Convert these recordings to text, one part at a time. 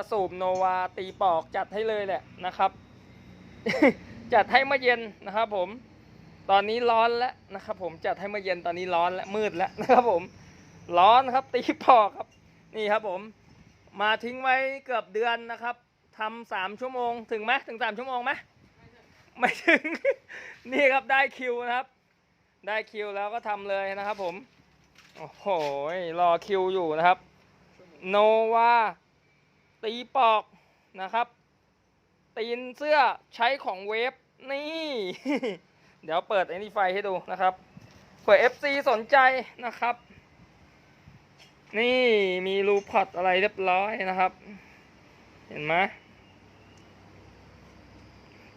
ระสูบโนวาตีปอกจัดให้เลยแหละนะครับ จัดให้เมื่อเย็นนะครับ ผม ตอนนี้ร้อนแล้วนะครับ ผมจัดให้เมื่อเย็นตอนนี้ร้อนและมืดแล้วนะครับ ผม ร้อนครับตีปอกครับ นี่ครับผม มาทิ้งไว้เกือบเดือนนะครับทำสามชั่วโมงถึงไหมถึงสามชั่วโมงไหมไม่ถึง นี่ครับได้คิวนะครับ ได้คิวแล้วก็ทำเลยนะครับ ผม โอ้โหรอคิวอยู่นะครับ โนวา ตีปอกนะครับ ตีนเสื้อใช้ของเวฟนี่ เดี๋ยวเปิดไอ้นี่ไฟให้ดูนะครับเผื่อ FC สนใจนะครับ นี่มีรูพอตอะไรเรียบร้อยนะครับ เห็นไหม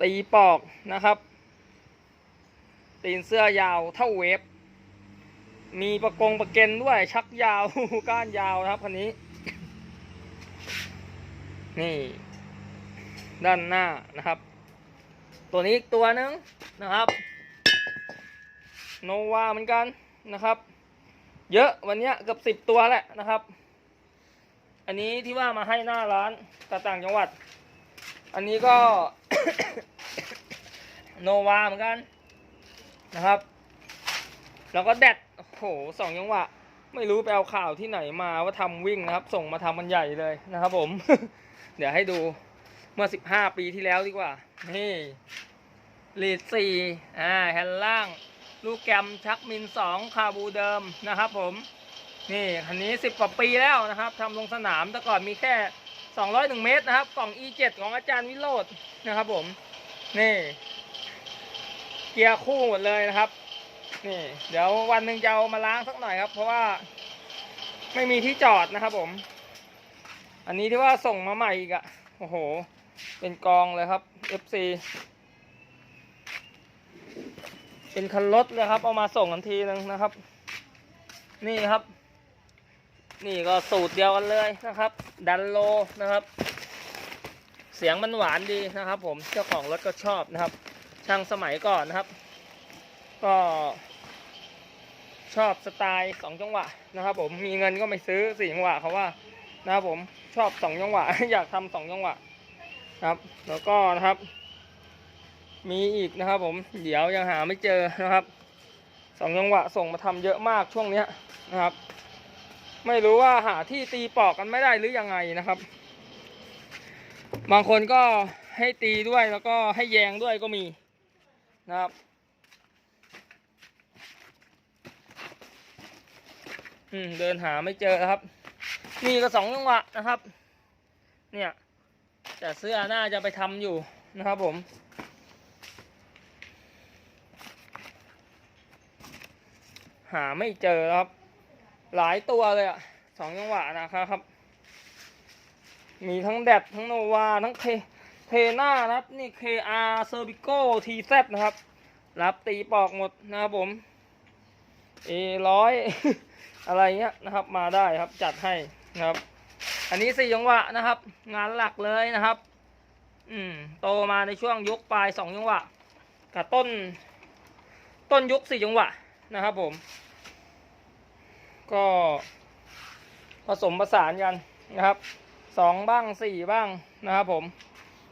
ตีปอกนะครับ ตีนเสื้อยาวเท่าเวฟมีประกงประเกนด้วยชักยาวก้านยาวนะครับคันนี้ นี่ ด้านหน้านะครับ ตัวนี้อีกตัวหนึงนะครับ โนวาเหมือนกันนะครับ เยอะวันนี้เกือบสิบตัวแหละนะครับ อันนี้ที่ว่ามาให้หน้าร้านต่างจังหวัด อันนี้ก็โนวาเหมือนกันนะครับ แล้วก็แดดโอ้โหสองจังหวะ ไม่รู้ไปเอาข่าวที่ไหนมาว่าทำวิ่งนะครับ ส่งมาทำมันใหญ่เลยนะครับผม เดี๋ยวให้ดูเมื่อ15ปีที่แล้วดีกว่า นี่ลีดสี่อ่าแฮนด์ล่าง ลูกแกมชักมินสองคาบูเดิมนะครับผมนี่คันนี้10กว่าปีแล้วนะครับทำลงสนามแต่ก่อนมีแค่201เมตรนะครับ กล่อง E7 ของอาจารย์วิโรจน์นะครับผม นี่ เกียร์คู่หมดเลยนะครับ นี่ เดี๋ยววันหนึ่งจะเอามาล้างสักหน่อยครับ เพราะว่าไม่มีที่จอดนะครับผม อันนี้ที่ว่าส่งมาใหม่อีกอะโอ้โห เป็นกองเลยครับ FC เป็นคันรถเลยครับ เอามาส่งกันทีนึงนะครับ นี่ครับ นี่ก็สูตรเดียวกันเลยนะครับ ดันโลนะครับ เสียงมันหวานดีนะครับ ผมเจ้าของรถก็ชอบนะครับ ช่างสมัยก่อนนะครับ ก็ชอบสไตล์สองจังหวะนะครับ ผมมีเงินก็ไม่ซื้อสี่จังหวะเขาว่า นะครับผมชอบสองจังหวะ อยากทำสองจังหวะครับ แล้วก็นะครับ มีอีกนะครับ ผมเดี๋ยวยังหาไม่เจอนะครับสองจังหวะส่งมาทำเยอะมากช่วงเนี้ยนะครับ ไม่รู้ว่าหาที่ตีปอกกันไม่ได้หรือยังไงนะครับ บางคนก็ให้ตีด้วยแล้วก็ให้แยงด้วยก็มีนะครับอืมเดินหาไม่เจอครับ นี่ก็สองจังหวะนะครับ เนี่ยแต่เสื้อน่าจะไปทำอยู่นะครับผม หาไม่เจอครับ หลายตัวเลยอะสองจังหวะนะครับ มีทั้งแดดทั้งโนวาทั้งเคเทน่านะครับ นี่ KR c e r v i c o TZ นะครับ รับตีปอกหมดนะครับผม A ร้อยอะไรเงี้ยนะครับมาได้ครับจัดให้ นะครับ อันนี้สี่จังหวะนะครับ งานหลักเลยนะครับ อืมโตมาในช่วงยุคปลายสองจังหวะกับต้น ต้นยุคสี่จังหวะนะครับผม ก็ผสมผสานกันนะครับสองบ้างสี่บ้างนะครับ ผม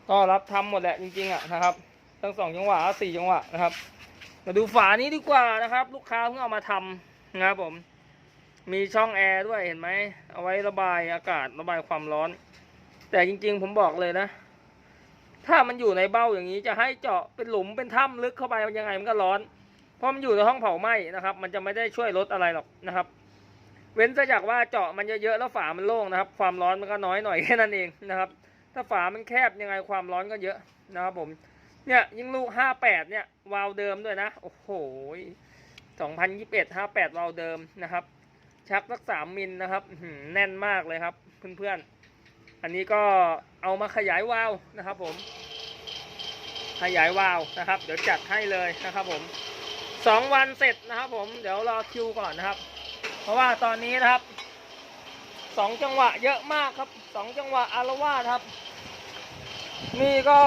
ก็รับทำหมดแหละจริงๆอะนะครับ ทั้งสองจังหวะสี่จังหวะนะครับ มาดูฝานี้ดีกว่านะครับ ลูกค้าเพิ่งเอามาทำนะครับผม มีช่องแอร์ด้วยเห็นไหม เอาไว้ระบายอากาศระบายความร้อน แต่จริงๆผมบอกเลยนะ ถ้ามันอยู่ในเบ้าอย่างนี้จะให้เจาะเป็นหลุมเป็นถ้ำลึกเข้าไปยังไงมันก็ร้อน เพราะมันอยู่ในห้องเผาไหม้นะครับ มันจะไม่ได้ช่วยลดอะไรหรอกนะครับ เว้นแต่จากว่าเจาะมันเยอะๆแล้วฝามันโล่งนะครับ ความร้อนมันก็น้อยหน่อยแค่นั้นเองนะครับ ถ้าฝามันแคบยังไงความร้อนก็เยอะนะครับผม เนี่ยยิ่งลูก 58 เนี่ยวาล์วเดิมด้วยนะ โอ้โห2021 58วาล์วเดิมนะครับ ชักสัก3มิลนะครับแน่นมากเลยครับ เพื่อนๆ อันนี้ก็เอามาขยายวาล์วนะครับ ผม ขยายวาล์วนะครับ เดี๋ยวจัดให้เลยนะครับ ผม2วันเสร็จนะครับ ผมเดี๋ยวรอคิวก่อนนะครับ เพราะว่าตอนนี้นะครับสองจังหวะเยอะมากครับสองจังหวะอารวาสครับ นี่ก็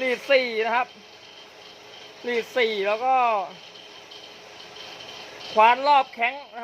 ลีดสี่นะครับลีดสี่แล้วก็ ควานรอบแข้งนะครับ